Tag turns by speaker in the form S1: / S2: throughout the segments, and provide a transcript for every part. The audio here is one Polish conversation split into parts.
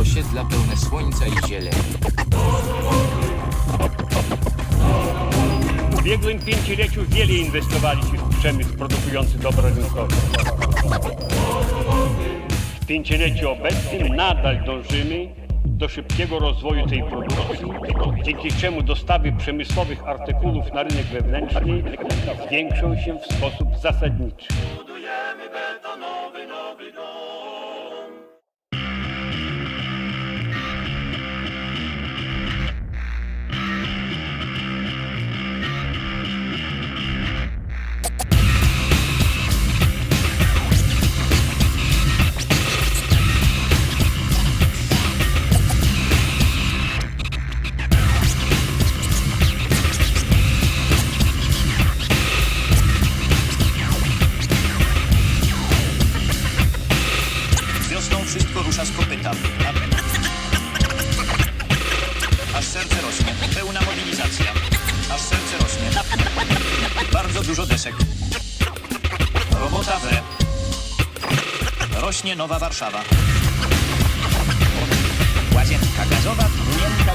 S1: Osiedla pełne słońca i zieleni.
S2: W ubiegłym pięcioleciu wiele inwestowaliśmy w przemysł produkujący dobra rynkowe. W pięcioleciu obecnym nadal dążymy do szybkiego rozwoju tej produkcji, dzięki czemu dostawy przemysłowych artykułów na rynek wewnętrzny zwiększą się w sposób zasadniczy.
S3: Rusza z kopyta. Aż serce rośnie. Pełna mobilizacja. Aż serce rośnie. Bardzo dużo desek. Robota we. Rośnie Nowa Warszawa. Łazienka gazowa, płynienka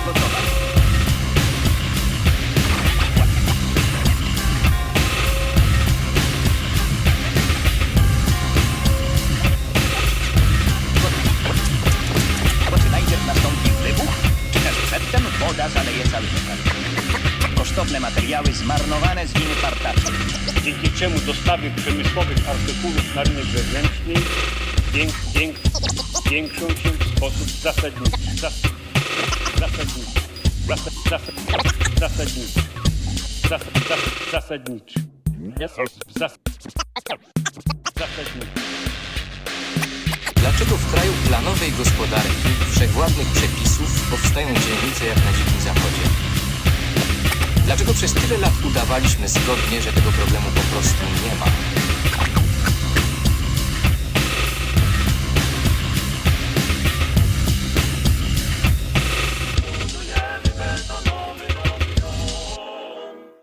S3: zaleje cały lokal? Kosztowne materiały zmarnowane z winy partaczy.
S2: dzięki czemu dostawy przemysłowych artykułów na rynek wewnętrzny zwięk, zwięk, zwiększą się w sposób zasadniczy. Zas, zasadniczy. Zas, zas, zasadniczy. Zas, zas, zasadniczy. Zas, zas, zasadniczy.
S1: Dlatego w kraju planowej gospodarki wszechwładnych przepisów powstają dzielnice jak na dzikim zachodzie. Dlaczego przez tyle lat udawaliśmy zgodnie, że tego problemu po prostu nie ma?